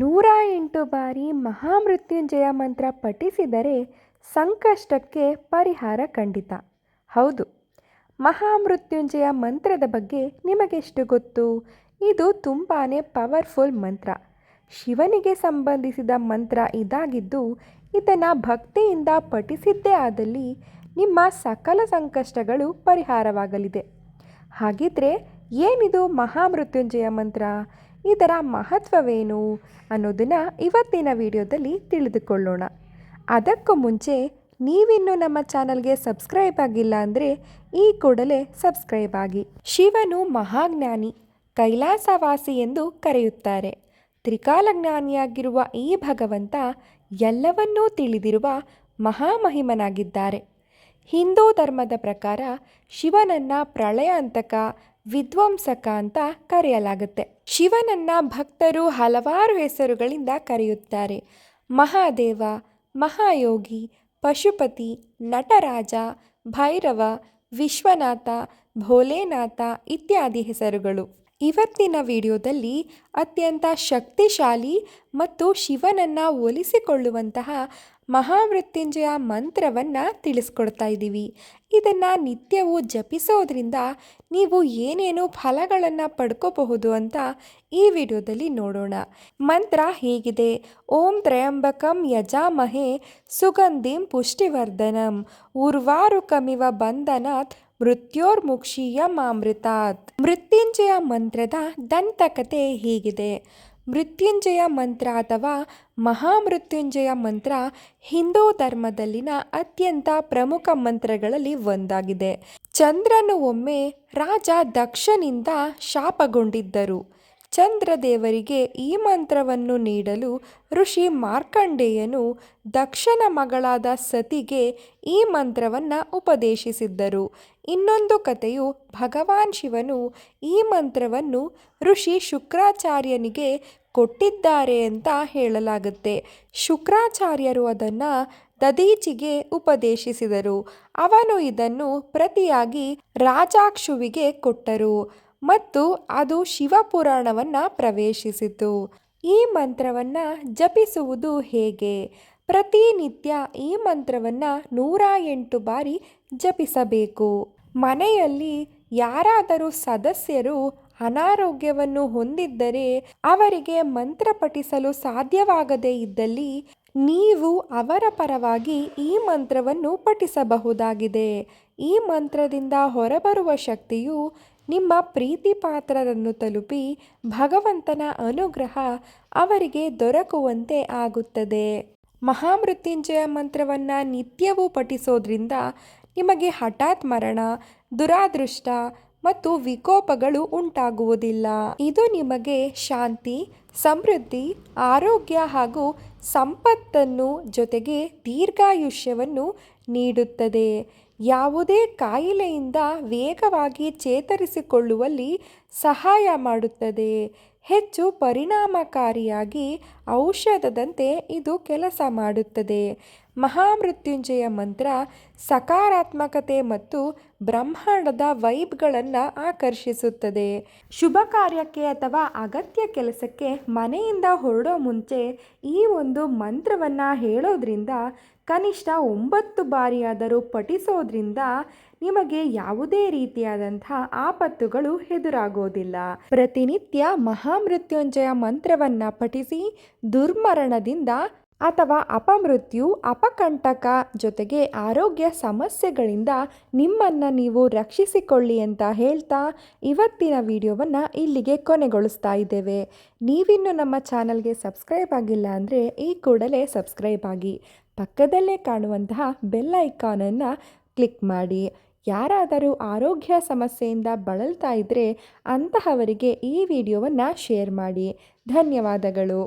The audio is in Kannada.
ನೂರ ಎಂಟು ಬಾರಿ ಮಹಾಮೃತ್ಯುಂಜಯ ಮಂತ್ರ ಪಠಿಸಿದರೆ ಸಂಕಷ್ಟಕ್ಕೆ ಪರಿಹಾರ ಖಂಡಿತ. ಹೌದು, ಮಹಾಮೃತ್ಯುಂಜಯ ಮಂತ್ರದ ಬಗ್ಗೆ ನಿಮಗೆಷ್ಟು ಗೊತ್ತು? ಇದು ತುಂಬಾ ಪವರ್ಫುಲ್ ಮಂತ್ರ. ಶಿವನಿಗೆ ಸಂಬಂಧಿಸಿದ ಮಂತ್ರ ಇದಾಗಿದ್ದು, ಇದನ್ನು ಭಕ್ತಿಯಿಂದ ಪಠಿಸಿದ್ದೇ ಆದಲ್ಲಿ ನಿಮ್ಮ ಸಕಲ ಸಂಕಷ್ಟಗಳು ಪರಿಹಾರವಾಗಲಿದೆ. ಹಾಗಿದ್ರೆ ಏನಿದು ಮಹಾಮೃತ್ಯುಂಜಯ ಮಂತ್ರ? ಇದರ ಮಹತ್ವವೇನು ಅನ್ನೋದನ್ನು ಇವತ್ತಿನ ವಿಡಿಯೋದಲ್ಲಿ ತಿಳಿದುಕೊಳ್ಳೋಣ. ಅದಕ್ಕೂ ಮುಂಚೆ ನೀವಿನ್ನು ನಮ್ಮ ಚಾನಲ್ಗೆ ಸಬ್ಸ್ಕ್ರೈಬ್ ಆಗಿಲ್ಲ ಅಂದರೆ ಈ ಕೂಡಲೇ ಸಬ್ಸ್ಕ್ರೈಬ್ ಆಗಿ. ಶಿವನು ಮಹಾಜ್ಞಾನಿ, ಕೈಲಾಸವಾಸಿ ಎಂದು ಕರೆಯುತ್ತಾರೆ. ತ್ರಿಕಾಲಜ್ಞಾನಿಯಾಗಿರುವ ಈ ಭಗವಂತ ಎಲ್ಲವನ್ನೂ ತಿಳಿದಿರುವ ಮಹಾಮಹಿಮನಾಗಿದ್ದಾರೆ. ಹಿಂದೂ ಧರ್ಮದ ಪ್ರಕಾರ ಶಿವನನ್ನ ಪ್ರಳಯ ಅಂತಕ ವಿಧ್ವಂಸಕ ಅಂತ ಕರೆಯಲಾಗುತ್ತೆ. ಶಿವನನ್ನ ಭಕ್ತರು ಹಲವಾರು ಹೆಸರುಗಳಿಂದ ಕರೆಯುತ್ತಾರೆ. ಮಹಾದೇವ ಮಹಾಯೋಗಿ ಪಶುಪತಿ ನಟರಾಜ ಭೈರವ ವಿಶ್ವನಾಥ ಭೋಲೆನಾಥ ಇತ್ಯಾದಿ ಹೆಸರುಗಳು. ಇವತ್ತಿನ ವಿಡಿಯೋದಲ್ಲಿ ಅತ್ಯಂತ ಶಕ್ತಿಶಾಲಿ ಮತ್ತು ಶಿವನನ್ನು ಒಲಿಸಿಕೊಳ್ಳುವಂತಹ ಮಹಾಮೃತ್ಯುಂಜಯ ಮಂತ್ರವನ್ನು ತಿಳಿಸ್ಕೊಡ್ತಾ ಇದ್ದೀವಿ. ಇದನ್ನು ನಿತ್ಯವೂ ಜಪಿಸೋದ್ರಿಂದ ನೀವು ಏನೇನು ಫಲಗಳನ್ನು ಪಡ್ಕೋಬಹುದು ಅಂತ ಈ ವಿಡಿಯೋದಲ್ಲಿ ನೋಡೋಣ. ಮಂತ್ರ ಹೇಗಿದೆ? ಓಂ ತ್ರಯಂಬಕಂ ಯಜಾಮಹೆ ಸುಗಂಧಿಂ ಪುಷ್ಟಿವರ್ಧನಂ. ಉರ್ವಾರುಕಮಿವ ಬಂಧನಾತ್ ಮೃತ್ಯೋರ್ಮುಕ್ಷೀಯ ಮಾಮೃತಾತ್. ಮೃತ್ಯುಂಜಯ ಮಂತ್ರದ ದಂತಕತೆ ಹೀಗಿದೆ. ಮೃತ್ಯುಂಜಯ ಮಂತ್ರ ಅಥವಾ ಮಹಾಮೃತ್ಯುಂಜಯ ಮಂತ್ರ ಹಿಂದೂ ಧರ್ಮದಲ್ಲಿನ ಅತ್ಯಂತ ಪ್ರಮುಖ ಮಂತ್ರಗಳಲ್ಲಿ ಒಂದಾಗಿದೆ. ಚಂದ್ರನು ಒಮ್ಮೆ ರಾಜ ದಕ್ಷನಿಂದ ಶಾಪಗೊಂಡಿದ್ದರು. ಚಂದ್ರದೇವರಿಗೆ ಈ ಮಂತ್ರವನ್ನು ನೀಡಲು ಋಷಿ ಮಾರ್ಕಂಡೇಯನು ದಕ್ಷನ ಮಗಳಾದ ಸತಿಗೆ ಈ ಮಂತ್ರವನ್ನು ಉಪದೇಶಿಸಿದ್ದರು. ಇನ್ನೊಂದು ಕಥೆಯು ಭಗವಾನ್ ಶಿವನು ಈ ಮಂತ್ರವನ್ನು ಋಷಿ ಶುಕ್ರಾಚಾರ್ಯನಿಗೆ ಕೊಟ್ಟಿದ್ದಾರೆ ಅಂತ ಹೇಳಲಾಗುತ್ತೆ. ಶುಕ್ರಾಚಾರ್ಯರು ಅದನ್ನು ದದೀಚಿಗೆ ಉಪದೇಶಿಸಿದರು. ಅವನು ಇದನ್ನು ಪ್ರತಿಯಾಗಿ ರಾಜಾಕ್ಷುವಿಗೆ ಕೊಟ್ಟರು. ಮತ್ತು ಅದು ಶಿವಪುರಾಣವನ್ನು ಪ್ರವೇಶಿಸಿತು. ಈ ಮಂತ್ರವನ್ನು ಜಪಿಸುವುದು ಹೇಗೆ? ಪ್ರತಿನಿತ್ಯ ಈ ಮಂತ್ರವನ್ನು ನೂರ ಎಂಟು ಬಾರಿ ಜಪಿಸಬೇಕು. ಮನೆಯಲ್ಲಿ ಯಾರಾದರೂ ಸದಸ್ಯರು ಅನಾರೋಗ್ಯವನ್ನು ಹೊಂದಿದ್ದರೆ ಅವರಿಗೆ ಮಂತ್ರ ಪಠಿಸಲು ಸಾಧ್ಯವಾಗದೇ ಇದ್ದಲ್ಲಿ ನೀವು ಅವರ ಪರವಾಗಿ ಈ ಮಂತ್ರವನ್ನು ಪಠಿಸಬಹುದಾಗಿದೆ. ಈ ಮಂತ್ರದಿಂದ ಹೊರಬರುವ ಶಕ್ತಿಯು ನಿಮ್ಮ ಪ್ರೀತಿ ಪಾತ್ರರನ್ನು ತಲುಪಿ ಭಗವಂತನ ಅನುಗ್ರಹ ಅವರಿಗೆ ದೊರಕುವಂತೆ ಆಗುತ್ತದೆ. ಮಹಾಮೃತ್ಯುಂಜಯ ಮಂತ್ರವನ್ನು ನಿತ್ಯವೂ ಪಠಿಸೋದ್ರಿಂದ ನಿಮಗೆ ಹಠಾತ್ ಮರಣ, ದುರಾದೃಷ್ಟ ಮತ್ತು ವಿಕೋಪಗಳು ಉಂಟಾಗುವುದಿಲ್ಲ. ಇದು ನಿಮಗೆ ಶಾಂತಿ, ಸಮೃದ್ಧಿ, ಆರೋಗ್ಯ ಹಾಗೂ ಸಂಪತ್ತನ್ನು ಜೊತೆಗೆ ದೀರ್ಘಾಯುಷ್ಯವನ್ನು ನೀಡುತ್ತದೆ. ಯಾವುದೇ ಕಾಯಿಲೆಯಿಂದ ವೇಗವಾಗಿ ಚೇತರಿಸಿಕೊಳ್ಳುವಲ್ಲಿ ಸಹಾಯ ಮಾಡುತ್ತದೆ. ಹೆಚ್ಚು ಪರಿಣಾಮಕಾರಿಯಾಗಿ ಔಷಧದಂತೆ ಇದು ಕೆಲಸ ಮಾಡುತ್ತದೆ. ಮಹಾಮೃತ್ಯುಂಜಯ ಮಂತ್ರ ಸಕಾರಾತ್ಮಕತೆ ಮತ್ತು ಬ್ರಹ್ಮಾಂಡದ ವೈಬ್ಗಳನ್ನು ಆಕರ್ಷಿಸುತ್ತದೆ. ಶುಭ ಕಾರ್ಯಕ್ಕೆ ಅಥವಾ ಅಗತ್ಯ ಕೆಲಸಕ್ಕೆ ಮನೆಯಿಂದ ಹೊರಡೋ ಮುಂಚೆ ಈ ಒಂದು ಮಂತ್ರವನ್ನು ಹೇಳೋದ್ರಿಂದ, ಕನಿಷ್ಠ ಒಂಬತ್ತು ಬಾರಿಯಾದರೂ ಪಠಿಸೋದ್ರಿಂದ ನಿಮಗೆ ಯಾವುದೇ ರೀತಿಯಾದಂಥ ಆಪತ್ತುಗಳು ಎದುರಾಗೋದಿಲ್ಲ. ಪ್ರತಿನಿತ್ಯ ಮಹಾಮೃತ್ಯುಂಜಯ ಮಂತ್ರವನ್ನು ಪಠಿಸಿ ದುರ್ಮರಣದಿಂದ ಅಥವಾ ಅಪಮೃತ್ಯು ಅಪಕಂಟಕ ಜೊತೆಗೆ ಆರೋಗ್ಯ ಸಮಸ್ಯೆಗಳಿಂದ ನಿಮ್ಮನ್ನು ನೀವು ರಕ್ಷಿಸಿಕೊಳ್ಳಿ ಅಂತ ಹೇಳ್ತಾ ಇವತ್ತಿನ ವಿಡಿಯೋವನ್ನು ಇಲ್ಲಿಗೆ ಕೊನೆಗೊಳಿಸ್ತಾ ಇದ್ದೇವೆ. ನೀವಿನ್ನು ನಮ್ಮ ಚಾನಲ್ಗೆ ಸಬ್ಸ್ಕ್ರೈಬ್ ಆಗಿಲ್ಲ ಅಂದರೆ ಈ ಕೂಡಲೇ ಸಬ್ಸ್ಕ್ರೈಬ್ ಆಗಿ. ಪಕ್ಕದಲ್ಲೇ ಕಾಣುವಂತಹ ಬೆಲ್ ಐಕಾನನ್ನು ಕ್ಲಿಕ್ ಮಾಡಿ. ಯಾರಾದರೂ ಆರೋಗ್ಯ ಸಮಸ್ಯೆಯಿಂದ ಬಳಲ್ತಾ ಇದ್ದರೆ ಅಂತಹವರಿಗೆ ಈ ವಿಡಿಯೋವನ್ನು ಶೇರ್ ಮಾಡಿ. ಧನ್ಯವಾದಗಳು.